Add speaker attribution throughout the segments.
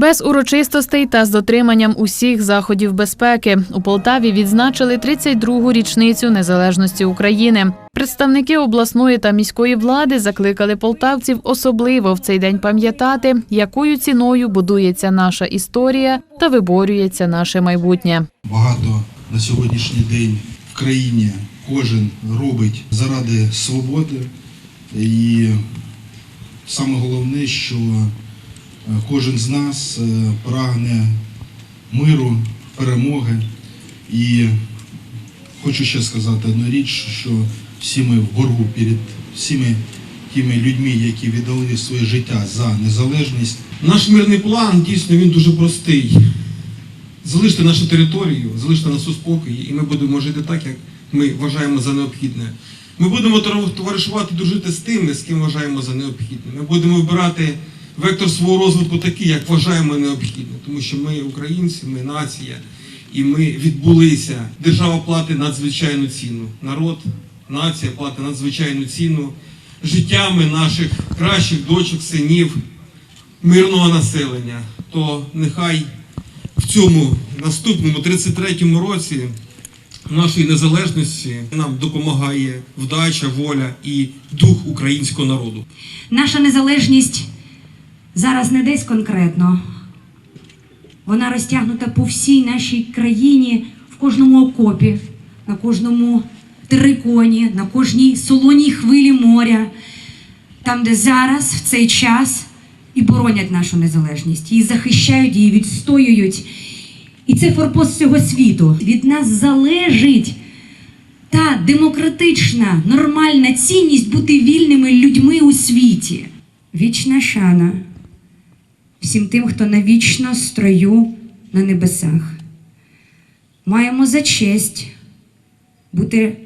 Speaker 1: Без урочистостей та з дотриманням усіх заходів безпеки у Полтаві відзначили 32-гу річницю незалежності України. Представники обласної та міської влади закликали полтавців особливо в цей день пам'ятати, якою ціною будується наша історія та виборюється наше майбутнє.
Speaker 2: Багато на сьогоднішній день в країні кожен робить заради свободи. І саме головне, що кожен з нас е, прагне миру, перемоги. І хочу ще сказати одну річ, що всі ми в боргу перед всіми тими людьми, які віддали своє життя за незалежність.
Speaker 3: Наш мирний план дійсно він дуже простий. Залиште нашу територію, залиште нас у спокої, і ми будемо жити так, як ми вважаємо за необхідне. Ми будемо товаришувати, дружити з тими, з ким вважаємо за необхідне. Ми будемо вибирати вектор свого розвитку такий, як вважаємо необхідне. Тому що ми українці, ми нація, і ми відбулися. Держава платить надзвичайну ціну. Народ, нація платить надзвичайну ціну життями наших кращих дочок, синів, мирного населення, то нехай в цьому наступному 33-му році нашої незалежності нам допомагає вдача, воля і дух українського народу.
Speaker 4: Наша незалежність зараз не десь конкретно. Вона розтягнута по всій нашій країні, в кожному окопі, на кожному териконі, на кожній солоній хвилі моря, там, де зараз, в цей час, і боронять нашу незалежність, її захищають, її відстоюють. І це форпост всього світу. Від нас залежить та демократична, нормальна цінність бути вільними людьми у світі. Вічна шана всім тим, хто навічно строю на небесах. Маємо за честь бути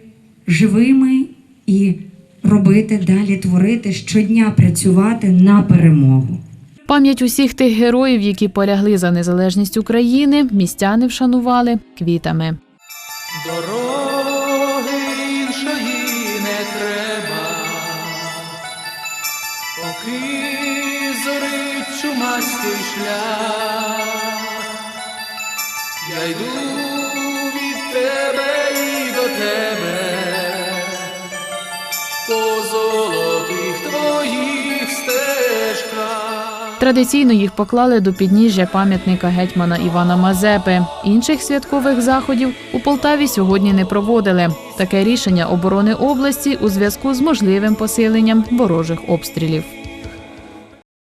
Speaker 4: живими і робити далі, творити щодня працювати на перемогу.
Speaker 1: Пам'ять усіх тих героїв, які полягли за незалежність України, містяни вшанували квітами.
Speaker 5: Дороги іншої не треба, поки зорить чумастий шлях, я йду від тебе і до тебе, по золотих твоїх стежках.
Speaker 1: Традиційно їх поклали до підніжжя пам'ятника гетьмана Івана Мазепи. Інших святкових заходів у Полтаві сьогодні не проводили. Таке рішення оборони області у зв'язку з можливим посиленням ворожих обстрілів.